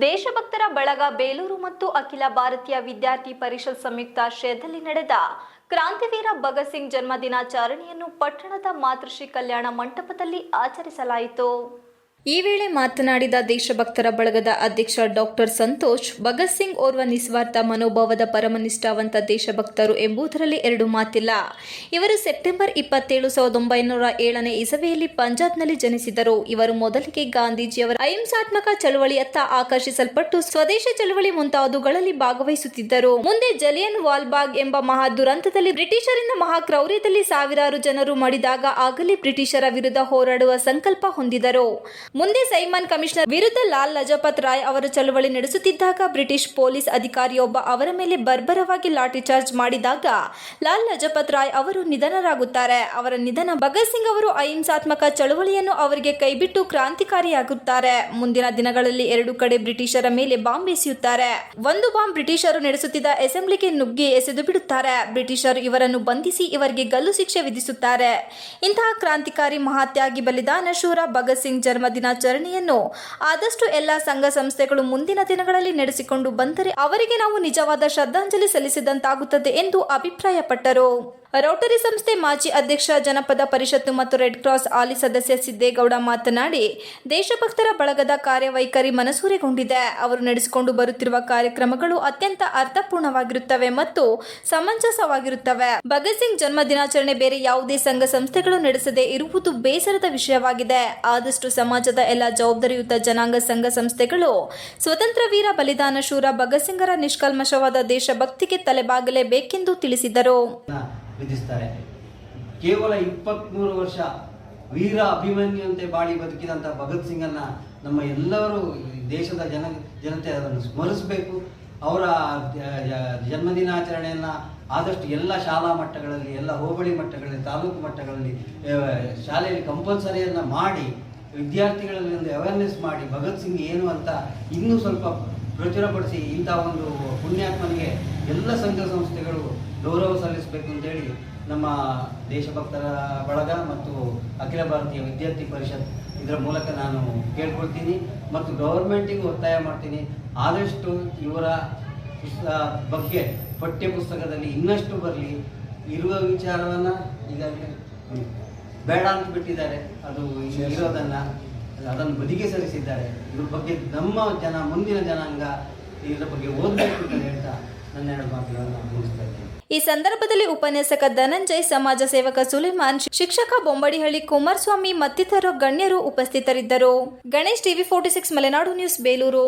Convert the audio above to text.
ದೇಶಭಕ್ತರ ಬಳಗ ಬೇಲೂರು ಮತ್ತು ಅಖಿಲ ಭಾರತೀಯ ವಿದ್ಯಾರ್ಥಿ ಪರಿಷತ್ ಸಂಯುಕ್ತ ಸಂಯುಕ್ತಾಶ್ರಯದಲ್ಲಿ ನಡೆದ ಕ್ರಾಂತಿವೀರ ಭಗತ್ ಸಿಂಗ್ ಜನ್ಮ ದಿನಾಚರಣೆಯನ್ನು ಪಟ್ಟಣದ ಮಾತೃಶ್ರೀ ಕಲ್ಯಾಣ ಮಂಟಪದಲ್ಲಿ ಆಚರಿಸಲಾಯಿತು. ಈ ವೇಳೆ ಮಾತನಾಡಿದ ದೇಶಭಕ್ತರ ಬಳಗದ ಅಧ್ಯಕ್ಷ ಡಾಕ್ಟರ್ ಸಂತೋಷ್, ಭಗತ್ ಸಿಂಗ್ ಓರ್ವ ನಿಸ್ವಾರ್ಥ ಮನೋಭಾವದ ಪರಮನಿಷ್ಠಾವಂತ ದೇಶಭಕ್ತರು ಎಂಬುದರಲ್ಲಿ ಎರಡು ಮಾತಿಲ್ಲ. ಇವರು ಸೆಪ್ಟೆಂಬರ್ ಇಪ್ಪತ್ತೇಳು ಸಾವಿರದ ಒಂಬೈನೂರ ಏಳನೇ ಇಸವೆಯಲ್ಲಿ ಪಂಜಾಬ್ನಲ್ಲಿ ಜನಿಸಿದರು. ಇವರು ಮೊದಲಿಗೆ ಗಾಂಧೀಜಿಯವರ ಅಹಿಂಸಾತ್ಮಕ ಚಳವಳಿಯತ್ತ ಆಕರ್ಷಿಸಲ್ಪಟ್ಟು ಸ್ವದೇಶ ಚಳವಳಿ ಮುಂತಾದವುಗಳಲ್ಲಿ ಭಾಗವಹಿಸುತ್ತಿದ್ದರು. ಮುಂದೆ ಜಲಿಯನ್ ವಾಲ್ಬಾಗ್ ಎಂಬ ಮಹಾ ದುರಂತದಲ್ಲಿ ಬ್ರಿಟಿಷರಿಂದ ಮಹಾಕ್ರೌರ್ಯದಲ್ಲಿ ಸಾವಿರಾರು ಜನರು ಮಡಿದಾಗ ಆಗಲೇ ಬ್ರಿಟಿಷರ ವಿರುದ್ಧ ಹೋರಾಡುವ ಸಂಕಲ್ಪ ಹೊಂದಿದರು. ಮುಂದೆ ಸೈಮನ್ ಕಮಿಷನರ್ ವಿರುದ್ಧ ಲಾಲ್ ಲಜಪತ್ ರಾಯ್ ಅವರು ಚಳವಳಿ ನಡೆಸುತ್ತಿದ್ದಾಗ ಬ್ರಿಟಿಷ್ ಪೊಲೀಸ್ ಅಧಿಕಾರಿಯೊಬ್ಬ ಅವರ ಮೇಲೆ ಬರ್ಬರವಾಗಿ ಲಾಠಿ ಚಾರ್ಜ್ ಮಾಡಿದಾಗ ಲಾಲ್ ಲಜಪತ್ ರಾಯ್ ಅವರು ನಿಧನರಾಗುತ್ತಾರೆ. ಅವರ ನಿಧನ ಭಗತ್ ಸಿಂಗ್ ಅವರು ಅಹಿಂಸಾತ್ಮಕ ಚಳವಳಿಯನ್ನು ಅವರಿಗೆ ಕೈಬಿಟ್ಟು ಕ್ರಾಂತಿಕಾರಿಯಾಗುತ್ತಾರೆ. ಮುಂದಿನ ದಿನಗಳಲ್ಲಿ ಎರಡು ಕಡೆ ಬ್ರಿಟಿಷರ ಮೇಲೆ ಬಾಂಬ್ ಎಸೆಯುತ್ತಾರೆ. ಒಂದು ಬಾಂಬ್ ಬ್ರಿಟಿಷರು ನಡೆಸುತ್ತಿದ್ದ ಅಸೆಂಬ್ಲಿಗೆ ನುಗ್ಗಿ ಎಸೆದು ಬಿಡುತ್ತಾರೆ. ಬ್ರಿಟಿಷರು ಇವರನ್ನು ಬಂಧಿಸಿ ಇವರಿಗೆ ಗಲ್ಲು ಶಿಕ್ಷೆ ವಿಧಿಸುತ್ತಾರೆ. ಇಂತಹ ಕ್ರಾಂತಿಕಾರಿ ಮಹಾತ್ಯಾಗಿ ಬಲಿದಾನ ಶೂರ ಭಗತ್ ಸಿಂಗ್ ಜನ್ಮ ದಿನಾಚರಣೆಯನ್ನು ಆದಷ್ಟು ಎಲ್ಲ ಸಂಘ ಸಂಸ್ಥೆಗಳು ಮುಂದಿನ ದಿನಗಳಲ್ಲಿ ನಡೆಸಿಕೊಂಡು ಬಂದರೆ ಅವರಿಗೆ ನಾವು ನಿಜವಾದ ಶ್ರದ್ಧಾಂಜಲಿ ಸಲ್ಲಿಸಿದಂತಾಗುತ್ತದೆ ಎಂದು ಅಭಿಪ್ರಾಯಪಟ್ಟರು. ರೋಟರಿ ಸಂಸ್ಥೆ ಮಾಜಿ ಅಧ್ಯಕ್ಷ ಜನಪದ ಪರಿಷತ್ತು ಮತ್ತು ರೆಡ್ ಕ್ರಾಸ್ ಆಲಿ ಸದಸ್ಯ ಸಿದ್ದೇಗೌಡ ಮಾತನಾಡಿ, ದೇಶಭಕ್ತರ ಬಳಗದ ಕಾರ್ಯವೈಖರಿ ಮನಸೂರೆಗೊಂಡಿದೆ. ಅವರು ನಡೆಸಿಕೊಂಡು ಬರುತ್ತಿರುವ ಕಾರ್ಯಕ್ರಮಗಳು ಅತ್ಯಂತ ಅರ್ಥಪೂರ್ಣವಾಗಿರುತ್ತವೆ ಮತ್ತು ಸಮಂಜಸವಾಗಿರುತ್ತವೆ. ಭಗತ್ ಸಿಂಗ್ ಜನ್ಮ ದಿನಾಚರಣೆ ಬೇರೆ ಯಾವುದೇ ಸಂಘ ಸಂಸ್ಥೆಗಳು ನಡೆಸದೇ ಇರುವುದು ಬೇಸರದ ವಿಷಯವಾಗಿದೆ. ಆದಷ್ಟು ಸಮಾಜದ ಎಲ್ಲ ಜವಾಬ್ದಾರಿಯುತ ಜನಾಂಗ ಸಂಘ ಸಂಸ್ಥೆಗಳು ಸ್ವತಂತ್ರ ವೀರ ಬಲಿದಾನ ಶೂರ ಭಗತ್ ಸಿಂಗರ ನಿಷ್ಕಲ್ಮಶವಾದ ದೇಶಭಕ್ತಿಗೆ ತಲೆಬಾಗಲೇಬೇಕೆಂದು ತಿಳಿಸಿದರು. ವಿಧಿಸ್ತಾರೆ. ಕೇವಲ ಇಪ್ಪತ್ತ್ಮೂರು ವರ್ಷ ವೀರ ಅಭಿಮನ್ಯುವಂತೆ ಬಾಳಿ ಬದುಕಿದಂಥ ಭಗತ್ ಸಿಂಗನ್ನ ನಮ್ಮ ಎಲ್ಲರೂ ದೇಶದ ಜನ, ಜನತೆ ಅದನ್ನು ಸ್ಮರಿಸಬೇಕು. ಅವರ ಜನ್ಮದಿನಾಚರಣೆಯನ್ನು ಆದಷ್ಟು ಎಲ್ಲ ಶಾಲಾ ಮಟ್ಟಗಳಲ್ಲಿ, ಎಲ್ಲ ಹೋಬಳಿ ಮಟ್ಟಗಳಲ್ಲಿ, ತಾಲೂಕು ಮಟ್ಟಗಳಲ್ಲಿ ಶಾಲೆಯಲ್ಲಿ ಕಂಪಲ್ಸರಿಯನ್ನು ಮಾಡಿ ವಿದ್ಯಾರ್ಥಿಗಳಲ್ಲಿ ಒಂದು ಅವೇರ್ನೆಸ್ ಮಾಡಿ, ಭಗತ್ ಸಿಂಗ್ ಏನು ಅಂತ ಇನ್ನೂ ಸ್ವಲ್ಪ ಪ್ರಚುರಪಡಿಸಿ ಇಂಥ ಒಂದು ಪುಣ್ಯಾತ್ಮನಿಗೆ ಎಲ್ಲ ಸಂಘ ಸಂಸ್ಥೆಗಳು ಗೌರವ ಸಲ್ಲಿಸಬೇಕು ಅಂತೇಳಿ ನಮ್ಮ ದೇಶಭಕ್ತರ ಬಳಗ ಮತ್ತು ಅಖಿಲ ಭಾರತೀಯ ವಿದ್ಯಾರ್ಥಿ ಪರಿಷತ್ ಇದರ ಮೂಲಕ ನಾನು ಕೇಳ್ಕೊಳ್ತೀನಿ ಮತ್ತು ಗೌರ್ಮೆಂಟಿಗೂ ಒತ್ತಾಯ ಮಾಡ್ತೀನಿ. ಆದಷ್ಟು ಇವರ ಬಗ್ಗೆ ಪಠ್ಯ ಪುಸ್ತಕದಲ್ಲಿ ಇನ್ನಷ್ಟು ಬರಲಿ ಇರುವ ವಿಚಾರವನ್ನು ಈಗಾಗಲೇ ಬೇಡ ಅಂತ ಬಿಟ್ಟಿದ್ದಾರೆ. ಅದು ಇರೋದನ್ನು ಅದನ್ನು ಬದಿಗೆ ಸರಿಸಿದ್ದಾರೆ. ಇದ್ರ ಬಗ್ಗೆ ನಮ್ಮ ಜನ ಮುಂದಿನ ಜನಾಂಗ ಇದರ ಬಗ್ಗೆ ಓದಬೇಕು ಅಂತ ಹೇಳ್ತಾ ಈ ಸಂದರ್ಭದಲ್ಲಿ ಉಪನ್ಯಾಸಕ ಧನಂಜಯ್, ಸಮಾಜ ಸೇವಕ ಸುಲೇಮಾನ್, ಶಿಕ್ಷಕ ಬೊಂಬಡಿಹಳ್ಳಿ ಕುಮಾರಸ್ವಾಮಿ ಮತ್ತಿತರ ಗಣ್ಯರು ಉಪಸ್ಥಿತರಿದ್ದರು. Ganesh TV forty six, Malenadu news, Belur.